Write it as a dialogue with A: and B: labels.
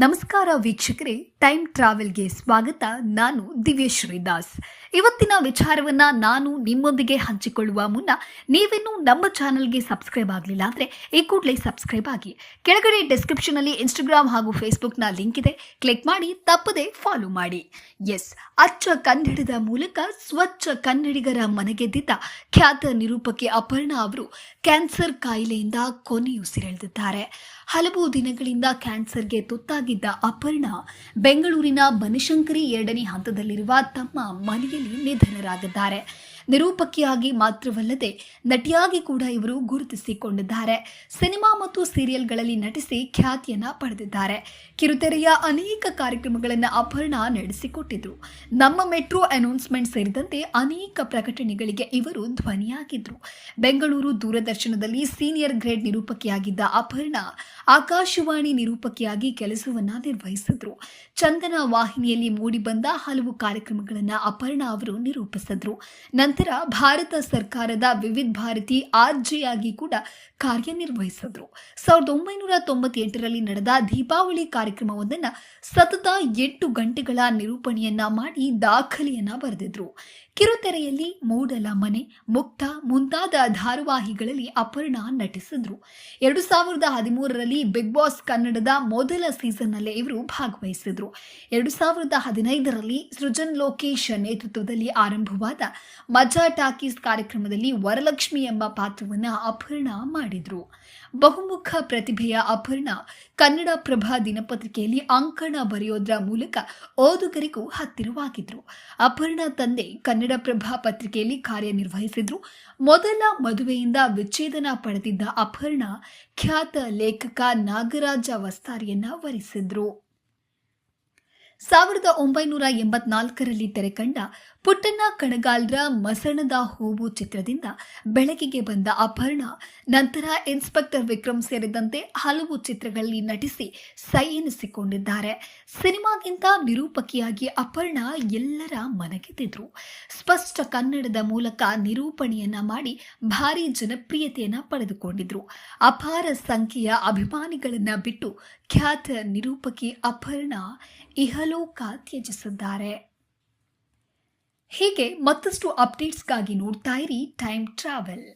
A: ನಮಸ್ಕಾರ ವೀಕ್ಷಕರೇ. ಟೈಮ್ ಟ್ರಾವೆಲ್ಗೆ ಸ್ವಾಗತ. ನಾನು ದಿವ್ಯಶ್ರೀ ದಾಸ್ ಇವತ್ತಿನ ವಿಚಾರವನ್ನ ನಾನು ನಿಮ್ಮೊಂದಿಗೆ ಹಂಚಿಕೊಳ್ಳುವ ಮುನ್ನ ನೀವಿನ್ನೂ ನಮ್ಮ ಚಾನಲ್ಗೆ ಸಬ್ಸ್ಕ್ರೈಬ್ ಆಗಲಿಲ್ಲ ಅಂದರೆ ಈ ಕೂಡಲೇ ಸಬ್ಸ್ಕ್ರೈಬ್ ಆಗಿ. ಕೆಳಗಡೆ ಡಿಸ್ಕ್ರಿಪ್ಷನಲ್ಲಿ ಇನ್ಸ್ಟಾಗ್ರಾಮ್ ಹಾಗೂ ಫೇಸ್ಬುಕ್ನ ಲಿಂಕ್ ಇದೆ. ಕ್ಲಿಕ್ ಮಾಡಿ, ತಪ್ಪದೆ ಫಾಲೋ ಮಾಡಿ. ಎಸ್ ಅಚ್ಚ ಕನ್ನಡದ ಮೂಲಕ ಸ್ವಚ್ಛ ಕನ್ನಡಿಗರ ಮನೆಗೆದ್ದಿದ್ದ ಖ್ಯಾತ ನಿರೂಪಕಿ ಅಪರ್ಣಾ ಅವರು ಕ್ಯಾನ್ಸರ್ ಕಾಯಿಲೆಯಿಂದ ಕೊನೆಯುಸಿರೆಳೆದಿದ್ದಾರೆ. ಹಲವು ದಿನಗಳಿಂದ ಕ್ಯಾನ್ಸರ್ಗೆ ತುತ್ತಾಗಿದ್ದ ಅಪರ್ಣಾ ಬೆಂಗಳೂರಿನ ಬನಶಂಕರಿ ಎರಡನೇ ಹಂತದಲ್ಲಿರುವ ತಮ್ಮ ಮನೆಯಲ್ಲಿ ನಿಧನರಾಗಿದ್ದಾರೆ. ನಿರೂಪಕಿಯಾಗಿ ಮಾತ್ರವಲ್ಲದೆ ನಟಿಯಾಗಿ ಕೂಡ ಇವರು ಗುರುತಿಸಿಕೊಂಡಿದ್ದಾರೆ. ಸಿನಿಮಾ ಮತ್ತು ಸೀರಿಯಲ್ಗಳಲ್ಲಿ ನಟಿಸಿ ಖ್ಯಾತಿಯನ್ನ ಪಡೆದಿದ್ದಾರೆ. ಕಿರುತೆರೆಯ ಅನೇಕ ಕಾರ್ಯಕ್ರಮಗಳನ್ನು ಅಪರ್ಣಾ ನಡೆಸಿಕೊಟ್ಟಿದ್ರು. ನಮ್ಮ ಮೆಟ್ರೋ ಅನೌನ್ಸ್ಮೆಂಟ್ ಸೇರಿದಂತೆ ಅನೇಕ ಪ್ರಕಟಣೆಗಳಿಗೆ ಇವರು ಧ್ವನಿಯಾಗಿದ್ರು. ಬೆಂಗಳೂರು ದೂರದರ್ಶನದಲ್ಲಿ ಸೀನಿಯರ್ ಗ್ರೇಡ್ ನಿರೂಪಕಿಯಾಗಿದ್ದ ಅಪರ್ಣ ಆಕಾಶವಾಣಿ ನಿರೂಪಕಿಯಾಗಿ ಕೆಲಸವನ್ನ ನಿರ್ವಹಿಸಿದ್ರು. ಚಂದನ ವಾಹಿನಿಯಲ್ಲಿ ಮೂಡಿಬಂದ ಹಲವು ಕಾರ್ಯಕ್ರಮಗಳನ್ನು ಅಪರ್ಣಾ ಅವರು ನಿರೂಪಿಸಿದ್ರು. ನಂತರ ಭಾರತ ಸರ್ಕಾರದ ವಿವಿಧ ಭಾರತಿ ಆರ್ಜೆಯಾಗಿ ಕೂಡ ಕಾರ್ಯನಿರ್ವಹಿಸಿದ್ರು. ಸಾವಿರದ ಒಂಬೈನೂರ ತೊಂಬತ್ತೆಂಟರಲ್ಲಿ ನಡೆದ ದೀಪಾವಳಿ ಕಾರ್ಯಕ್ರಮವೊಂದನ್ನು ಸತತ ಎಂಟು ಗಂಟೆಗಳ ನಿರೂಪಣೆಯನ್ನ ಮಾಡಿ ದಾಖಲೆಯನ್ನ ಬರೆದಿದ್ರು. ಕಿರುತೆರೆಯಲ್ಲಿ ಮೂಡಲ ಮನೆ, ಮುಕ್ತ ಮುಂತಾದ ಧಾರಾವಾಹಿಗಳಲ್ಲಿ ಅಪರ್ಣಾ ನಟಿಸಿದ್ರು. ಎರಡು ಸಾವಿರದ ಹದಿಮೂರರಲ್ಲಿ ಬಿಗ್ ಬಾಸ್ ಕನ್ನಡದ ಮೊದಲ ಸೀಸನ್ನಲ್ಲೇ ಇವರು ಭಾಗವಹಿಸಿದ್ರು. ಎರಡು ಸಾವಿರದ ಹದಿನೈದರಲ್ಲಿ ಸೃಜನ್ ಲೋಕೇಶ್ ನೇತೃತ್ವದಲ್ಲಿ ಆರಂಭವಾದ ಮಜಾ ಟಾಕೀಸ್ ಕಾರ್ಯಕ್ರಮದಲ್ಲಿ ವರಲಕ್ಷ್ಮಿ ಎಂಬ ಪಾತ್ರವನ್ನು ಅಪರ್ಣ ಮಾಡಿದ್ರು. ಬಹುಮುಖ ಪ್ರತಿಭೆಯ ಅಪರ್ಣ ಕನ್ನಡ ಪ್ರಭಾ ದಿನಪತ್ರಿಕೆಯಲ್ಲಿ ಅಂಕಣ ಬರೆಯೋದ್ರ ಮೂಲಕ ಓದುಗರಿಗೂ ಹತ್ತಿರವಾಗಿದ್ರು. ಅಪರ್ಣ ತಂದೆ ಕನ್ನಡ ಪ್ರಭಾ ಪತ್ರಿಕೆಯಲ್ಲಿ ಕಾರ್ಯನಿರ್ವಹಿಸಿದ್ರು. ಮೊದಲ ಮದುವೆಯಿಂದ ವಿಚ್ಛೇದನ ಪಡೆದಿದ್ದ ಅಪರ್ಣ ಖ್ಯಾತ ಲೇಖಕ ನಾಗರಾಜ ವಸ್ತಾರಿಯನ್ನ ವರಿಸಿದ್ರು. ಸಾವಿರದ ಒಂಬೈನೂರ ಎಂಬತ್ನಾಲ್ಕರಲ್ಲಿ ತೆರೆಕಂಡ ಪುಟ್ಟಣ್ಣ ಕಣಗಾಲ್ರ ಮಸಣದ ಹೂವು ಚಿತ್ರದಿಂದ ಬೆಳಕಿಗೆ ಬಂದ ಅಪರ್ಣ ನಂತರ ಇನ್ಸ್ಪೆಕ್ಟರ್ ವಿಕ್ರಮ್ ಸೇರಿದಂತೆ ಹಲವು ಚಿತ್ರಗಳಲ್ಲಿ ನಟಿಸಿ ಸೈ ಎನಿಸಿಕೊಂಡಿದ್ದಾರೆ. ಸಿನಿಮಾಗಿಂತ ನಿರೂಪಕಿಯಾಗಿ ಅಪರ್ಣ ಎಲ್ಲರ ಮನಗೆದ್ದಿದ್ರು ಸ್ಪಷ್ಟ ಕನ್ನಡದ ಮೂಲಕ ನಿರೂಪಣೆಯನ್ನ ಮಾಡಿ ಭಾರಿ ಜನಪ್ರಿಯತೆಯನ್ನ ಪಡೆದುಕೊಂಡಿದ್ರು. ಅಪಾರ ಸಂಖ್ಯೆಯ ಅಭಿಮಾನಿಗಳನ್ನ ಬಿಟ್ಟು ಖ್ಯಾತ ನಿರೂಪಕಿ ಅಪರ್ಣ ಇಹಲೋಕ ತ್ಯಜಿಸಿದ್ದಾರೆ. ಹೀಗೆ ಮತ್ತಷ್ಟು ಅಪ್ಡೇಟ್ಸ್ಗಾಗಿ ನೋಡ್ತಾ ಇರಿ ಟೈಮ್ ಟ್ರಾವೆಲ್